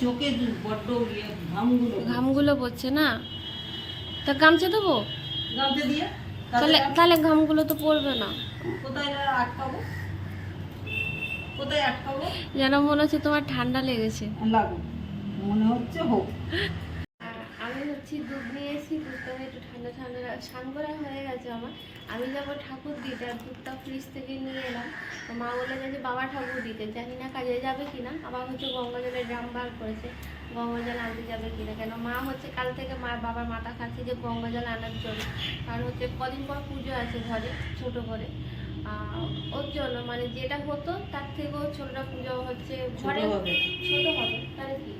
চোখে বড্ড ইয়ে ঘামগুলো ঘামগুলো পড়ছে না? তা গামছা দেবো গামছা দিয়ে? তাহলে তাহলে ঘামগুলো তো পড়বে না। কোথায় আটকাবো? কোথায় আটকাবো? যেন মনে হচ্ছে তোমার ঠান্ডা লেগেছে। লাগো মনে হচ্ছে হোক। আর আমি হচ্ছি দুধ নিয়ে এসেছি দুধটা একটু ঠান্ডা ঠান্ডা স্নান করা হয়ে গেছে আমার। আমি যাব ঠাকুর দিতে আর দুধটা ফ্রিজ থেকে নিয়ে এলাম। তো মা বলে যে বাবা ঠাকুর দিতে। জানি না কাজে যাবে কিনা আবার হচ্ছে গঙ্গা জলের ড্রাম বার করেছে। গঙ্গা জল আনতে যাবে কিনা কেন? মা হচ্ছে কাল থেকে মা বাবার মাথা খাচ্ছে যে গঙ্গা জল আনার জন্য। কারণ হচ্ছে কদিন পর পুজো আছে ঘরে ছোট করে ওর জন্য মানে যেটা হতো তার থেকেও ছোটটা পুজো হচ্ছে ঘরে। ছোট হবে। তাহলে কি।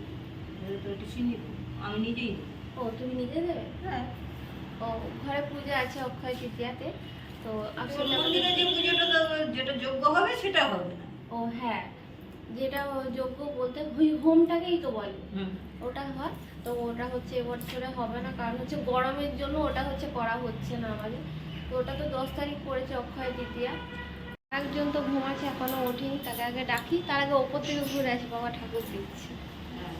আমি নিজেই ও তুমি নিজে দেবে? হ্যাঁ। ঘরে পূজা আছে অক্ষয় তৃতীয়াতে। তো আসলে মন্দিরে যে পুজোটা যেটা যোগ্য হবে সেটা হবে ও হ্যাঁ। যেটা যোগ্য বলতে ওই হোমটাকেই তো বলে। হুম। ওটা হয়। তো ওটা হচ্ছে এবছরে হবে না কারণ হচ্ছে গরমের জন্য ওটা হচ্ছে করা হচ্ছে না আমাদের। তো ওটা তো দশ তারিখ পড়েছে অক্ষয় তৃতীয়া। একজন তো ঘুমাচ্ছে এখনও ওঠেনি তাকে আগে ডাকি। তার আগে ওপর থেকে ঘুরে আসি বাবা ঠাকুর দিচ্ছে হ্যাঁ,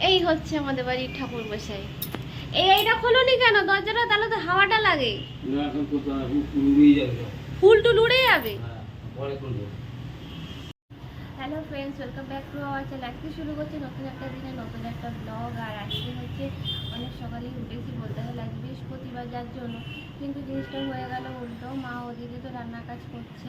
এই হচ্ছে আমাদের বাড়ির ঠাকুর বসাই এইটা খোলোনি কেন? দরজাটা তাহলে তো হাওয়াটা লাগে। না এখন তো তা যাবে। ফুল টুল উড়ে যাবে? হ্যাঁ পরে করব hello friends welcome back to our channel আজকে শুরু করছি নতুন একটা দিনে নতুন একটা ব্লগ আর আজকে হচ্ছে অনেক সকালেই উঠেছি বলতে গেলে আজ বৃহস্পতিবার যার জন্য। কিন্তু জিনিসটা হয়ে গেল উল্টো, মা ওদিকে তো রান্নার কাজ করছে।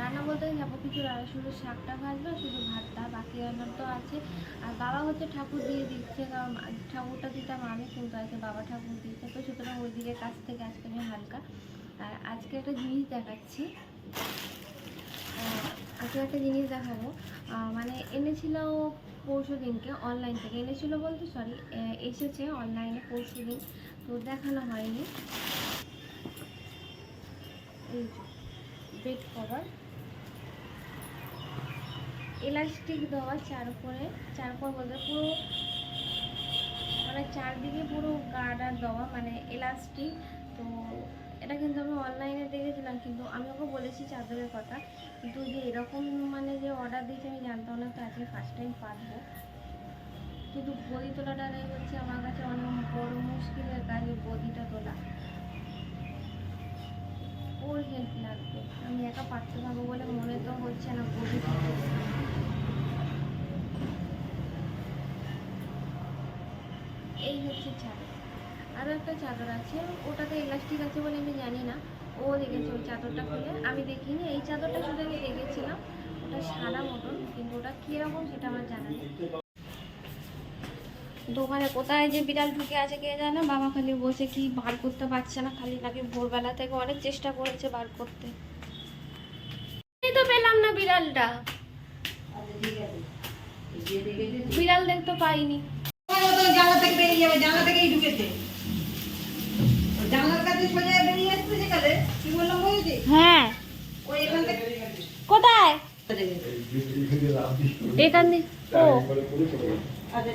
রান্না বলতে যাব কিছু রান্না শুধু শাকটা ভাজলো শুধু ভাতটা, বাকি রান্না তো আছে। আর বাবা হচ্ছে ঠাকুর দিয়ে দিচ্ছে, কারণ ঠাকুরটা দিতাম আমি কিন্তু আজকে বাবা ঠাকুর দিচ্ছে তো সুতরাং ওই দিকে কাছ থেকে আজকে আমি হালকা, আর আজকে একটা জিনিস দেখাচ্ছি। আজকে একটা জিনিস দেখাবো। মানে এনেছিল পরশু দিনকে অনলাইন থেকে এনেছিল বলতে সরি এসেছে অনলাইনে পরশু দিন, তো দেখানো হয়নি। এই বেড কভার এলাস্টিক দেওয়া, চার উপরে, চার উপর বলতে পুরো মানে চারদিকে পুরো গার্ডার দেওয়া মানে এলাস্টিক তো এটা কিন্তু আমি অনলাইনে দেখেছিলাম, কিন্তু আমি ওকে বলেছি চাদরের কথা। কিন্তু যে এরকম মানে যে অর্ডার দিয়েছে, আমি জানতাম না, তো আজকে ফার্স্ট টাইম পারব কিন্তু গদি তোলাটাই হচ্ছে আমার কাছে অনেক বড় মুশকিলের কাজ গদিটা তোলা। ওর হেল্প লাগবে। আমি একা পারতে পারব বলে মনে তো হচ্ছে না গদি এই হচ্ছে চাদর। আরও একটা চাদর আছে ওটাতে ইলাস্টিক আছে বলে আমি জানি না। ও দেখেছে ওই চাদরটা খুলে। আমি দেখিনি এই চাদরটা শুধু আমি দেখেছিলাম। ওটা সাদা মতন কিন্তু ওটা কীরকম সেটা আমার জানা নেই। দোকানে কোথায় যে বিড়াল ঢুকে আছে কে জানে? বাবা খালি বসে কি বার করতে পারছে না খালি নাকি ভোরবেলা থেকে অনেক চেষ্টা করেছে বার করতে। তো পেলাম না বিড়ালটা? বিড়াল দেখতে পাইনি। জানলা থেকে বেরিয়ে যাবে, জানলা থেকেই ঢুকেছে। হ্যাঁ। কোথায়? এখান ও। আচ্ছা।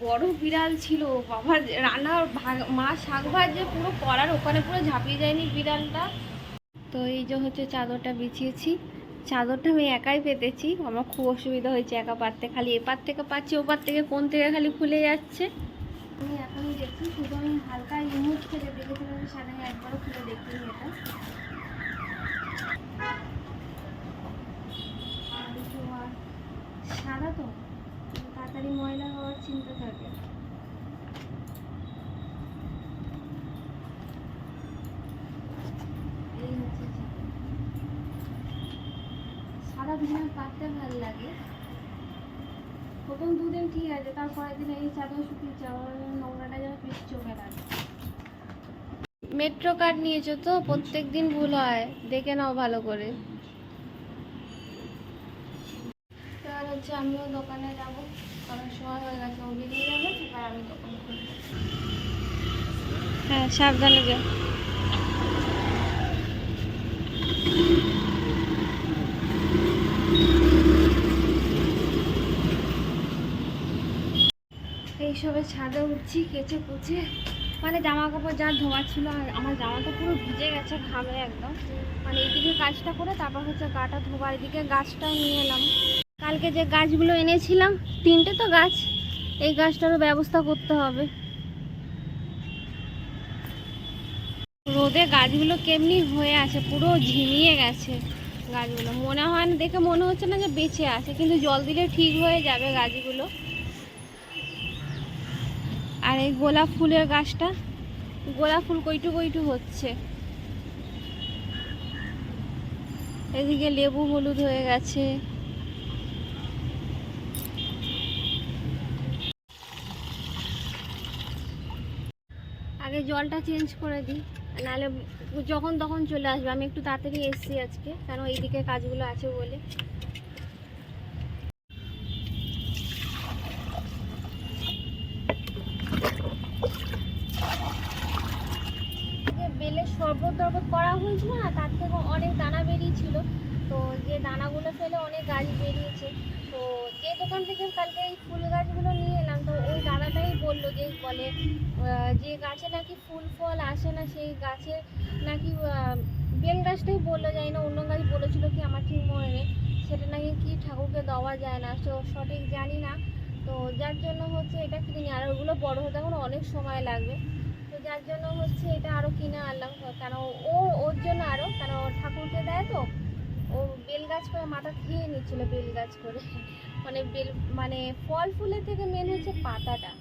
বড় বিড়াল ছিল। বাবা রান্নার ভাগ- মা শাক ভাজে পুরো করার ওখানে পুরো ঝাঁপিয়ে যায়নি বিড়ালটা। তো এই যে হচ্ছে চাদরটা বিছিয়েছি। চাদরটা আমি একাই পেতেছি। আমার খুব অসুবিধা হয়েছে একা পারতে খালি এপার থেকে পাচ্ছি ওপার থেকে কোন থেকে খালি খুলে যাচ্ছে। আমি এখনই দেখছি, শুধু আমি হালকা ইমোজ থেকে দেখেছিলাম যে সাদা একবারও খুলে দেখিনি এটা। সাদা তো তাড়াতাড়ি ময়লা হওয়ার চিন্তা থাকে। সারা দিনে পাততে ভালো লাগে। প্রথম দুদিন ঠিক আছে তারপরের দিন এই চাদর শুকিয়ে যাওয়ার নোংরাটা যেন বেশি চোখে লাগে। মেট্রো কার্ড নিয়েছো তো? প্রত্যেক দিন ভুল হয় দেখে নাও ভালো করে। এবার হচ্ছে আমিও দোকানে যাব কারণ সময় হয়ে গেছে ও বেরিয়ে যাবে এবার আমি দোকান খুলবো। হ্যাঁ সাবধানে যা। এইসবে ছাদে উঠছি, কেচে কুচে। মানে জামা কাপড় যা ধোয়া ছিল আর আমার জামাটা পুরো ভিজে গেছে ঘামে একদম। মানে এইদিকে কাজটা করে তারপর হচ্ছে গাটা ধোবার এদিকে গাছটাও নিয়ে এলাম। কালকে যে গাছগুলো এনেছিলাম, তিনটে তো গাছ, এই গাছটারও ব্যবস্থা করতে হবে। রোদে গাছগুলো কেমনি হয়ে আছে, পুরো ঝিমিয়ে গেছে গাছগুলো। মনে হয় না, দেখে মনে হচ্ছে না যে বেঁচে আছে, কিন্তু জল দিলে ঠিক হয়ে যাবে গাছগুলো। আর এই গোলাপ ফুলের গাছটা, গোলাপ ফুল কইটু কইটু হচ্ছে। এদিকে লেবু হলুদ হয়ে গেছে। আগে জলটা চেঞ্জ করে দিই নাহলে যখন তখন চলে আসবে। আমি একটু তাড়াতাড়ি এসছি আজকে কেন এইদিকে কাজগুলো আছে বলে। করা হয়েছিল না, তার থেকে অনেক দানা বেরিয়েছিল তো যে দানাগুলো ফেলে অনেক গাছ বেরিয়েছে। তো যে দোকান থেকে কালকে এই ফুল গাছগুলো নিয়ে এলাম, তো ওই দাদাটাই বলল যে, বলে যে গাছে নাকি ফুল ফল আসে না, সেই গাছে নাকি বেল গাছটাই বলল যায় না, অন্য গাছ বলেছিল কি আমার ঠিক মনে নেই। সেটা নাকি কি ঠাকুরকে দেওয়া যায় না তো সঠিক জানি না। তো যার জন্য হচ্ছে এটা কিনে। আর ওগুলো বড় হতে এখন অনেক সময় লাগবে। যার জন্য হচ্ছে এটা আরও কিনে আনলাম কেন ও, ওর জন্য আরও কেন ঠাকুরকে দেয় তো, ও বেল গাছ করে মাথা খেয়ে নিচ্ছিল, বেল গাছ করে। মানে বেল মানে ফল ফুলের থেকে মেন হচ্ছে পাতাটা।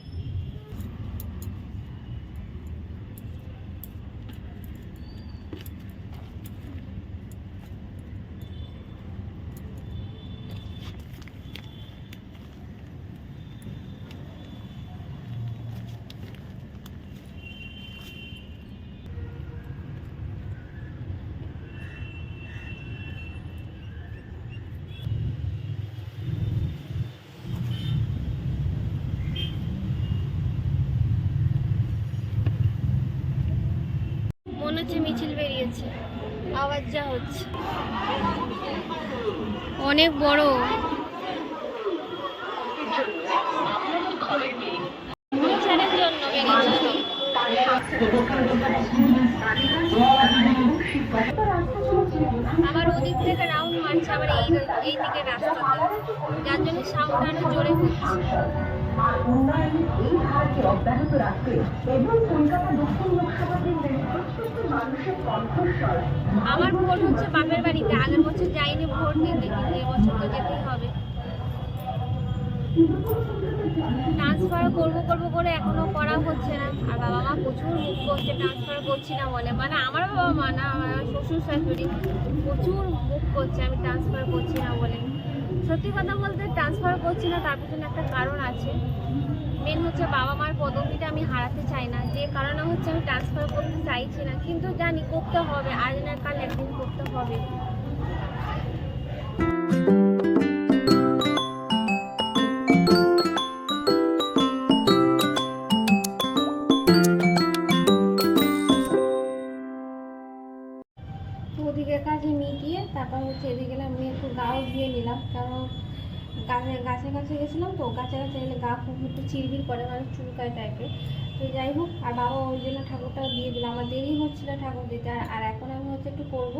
হচ্ছে মিছিল বেরিয়েছে। আওয়াজ যা হচ্ছে। অনেক বড়। আবার ওদিক থেকে রাউন্ড মারছে, আবার এই এই দিকে রাস্তাতে। যার জন্য সাউন্ড আরও জোরে হচ্ছে। আমার ভোট হচ্ছে বাপের বাড়িতে। আগের বছর যাইনি ভোট দিতে কিন্তু এবছর তো যেতেই হবে। ট্রান্সফার করব করব করে এখনও করা হচ্ছে না। আর বাবা মা প্রচুর মুখ করছে ট্রান্সফার করছি না বলে। মানে আমার বাবা মা না, আমার শ্বশুর শাশুড়ি প্রচুর মুখ করছে আমি ট্রান্সফার করছি না বলে। সত্যি কথা বলতে ট্রান্সফার করছি না, তার পিছনে একটা কারণ আছে। মেন হচ্ছে বাবা মার পদবিটা আমি হারাতে চাই না, যে কারণে হচ্ছে আমি ট্রান্সফার করতে চাইছি না। কিন্তু জানি করতে হবে, আজ না কাল একদিন করতে হবে। তো ওদিকে কাজে মিটিয়ে তারপর হচ্ছে এদিকে আমি একটু গাও দিয়ে নিলাম। কারণ গাছে গাছে গাছে গেছিলাম তো, গাছে গাছে গেলে গা খুব একটু চিরবির করে মানে চুলকায় টাইপের তো যাই হোক, আর বাবা ওই জন্য ঠাকুরটা দিয়ে দিলাম আমার দেরি হচ্ছিল ঠাকুর দিতে, আর এখন আমি হচ্ছে একটু করব।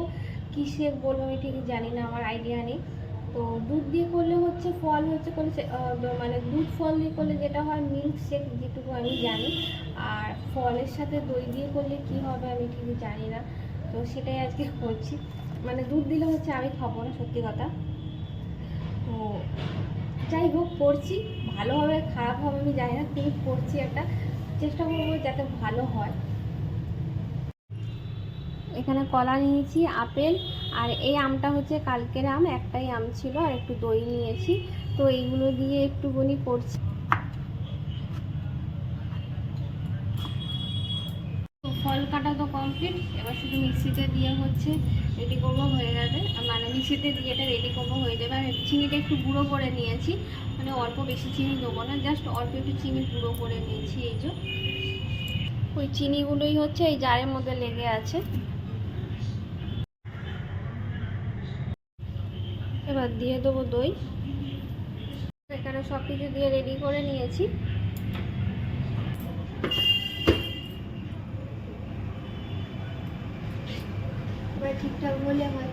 কী শেক বলব আমি ঠিক জানি না, আমার আইডিয়া নেই। তো দুধ দিয়ে করলে হচ্ছে ফল হচ্ছে করলে মানে দুধ ফল দিয়ে করলে যেটা হয় মিল্ক শেক যেটুকু আমি জানি। আর ফলের সাথে দই দিয়ে করলে কি হবে আমি ঠিক জানি না। তো সেটাই আজকে করছি। মানে দুধ দিলে হচ্ছে আমি খাব না, সত্যি কথা। তো যাই হোক, করছি। ভালো হবে, খারাপ হবে, আমি জানি না, কিন্তু করছি একটা। চেষ্টা করব যাতে ভালো হয়। এখানে কলা নিয়েছি, আপেল, আর এই আমটা হচ্ছে কালকের আম। একটাই আম ছিল, আর একটু দই নিয়েছি। তো এইগুলো দিয়ে একটুখানি করছি তো ফল কাটা তো কমপ্লিট এবার শুধু মিক্সিতে দিয়ে হচ্ছে রেডি করব হয়ে যাবে। মানে মিক্সিতে দিয়ে এটা রেডি করব হয়ে যাবে। আর চিনিটা একটু গুঁড়ো করে নিয়েছি। মানে অল্প বেশি চিনি দেবো না জাস্ট অল্প একটু চিনি গুঁড়ো করে নিয়েছি এই যে। ওই চিনিগুলোই হচ্ছে এই জারের মধ্যে লেগে আছে। এবার দিয়ে দেবো দই। এখানে সব কিছু দিয়ে রেডি করে নিয়েছি। ঠিকঠাক হলে হয়।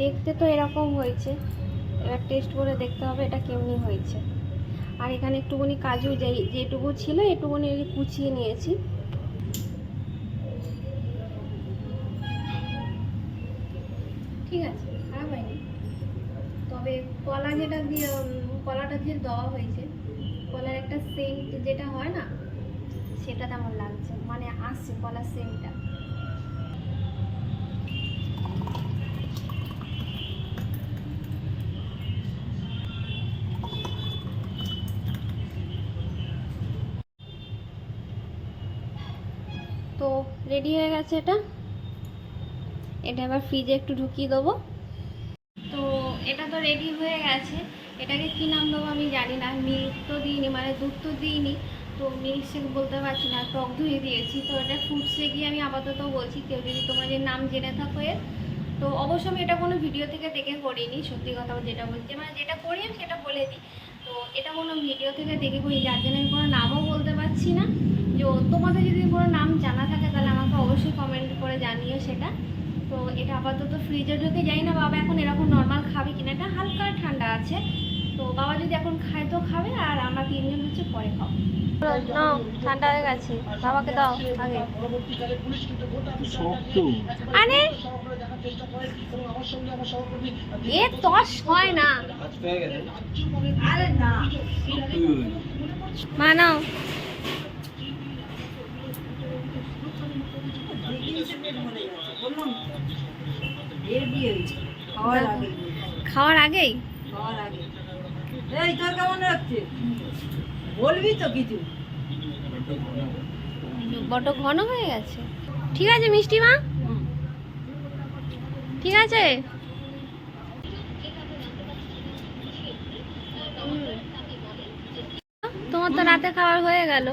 দেখতে তো এরকম হয়েছে। এবার টেস্ট করে দেখতে হবে এটা কেমনি হয়েছে। আর এখানে একটুখানি কাজু যেই যেটুকু ছিল এটুকুনি কুচিয়ে নিয়েছি। ঠিক আছে, খারাপ হয়নি। তবে কলা যেটা দিয়ে কলাটা যে দেওয়া হয়েছে, কলার একটা সেন্ট যেটা হয় না সেটা তেমন লাগছে মানে আসছে কলার সেন্টটা তো রেডি হয়ে গেছে এটা? এটা এবার ফ্রিজে একটু ঢুকিয়ে দেবো। তো এটা তো রেডি হয়ে গেছে। এটাকে কী নাম দেবো আমি জানি না। মিল্ক তো দিইনি মানে দুধ তো দিইনি। তো মিল্ক বলতে পারছি না, টক ধুয়ে দিয়েছি। তো এটা ফুটসে গিয়ে আমি আপাতত বলছি, কেউ যদি তোমাদের নাম জেনে থাকো এর। তো অবশ্য আমি এটা কোনো ভিডিও থেকে দেখে করিনি, সত্যি কথা যেটা বলছি। মানে যেটা করি আমি সেটা বলে দিই। তো এটা কোনো ভিডিও থেকে দেখে করি যার জন্য আমি কোনো নামও বলতে পারছি না। যে তোমাদের যদি কোনো নাম জানা থাকে, তাহলে আমাকে অবশ্যই কমেন্ট করে জানিও সেটা। তো এটা আপাতত ফ্রিজে ঢুকে যাই না, বাবা এখন এরকম নর্মাল খাবে কিনা, এটা হালকা ঠান্ডা আছে। তো বাবা যদি এখন খায় তো খাবে, আর আমরা তিনজন হচ্ছে পরে খাব। ঠান্ডা হয়ে গেছে। বাবাকে দাও আগে। শক্ত। আরে! এ তস হয় না। আরে খাওয়ার আগে খাওয়ার আগেই। খাওয়ার আগে এই তোর কেমন লাগছে? বলবি তো কিছু বড় ঘন হয়ে গেছে। ঠিক আছে মিষ্টি মা? ঠিক আছে? তোমার তো রাতে খাবার হয়ে গেল।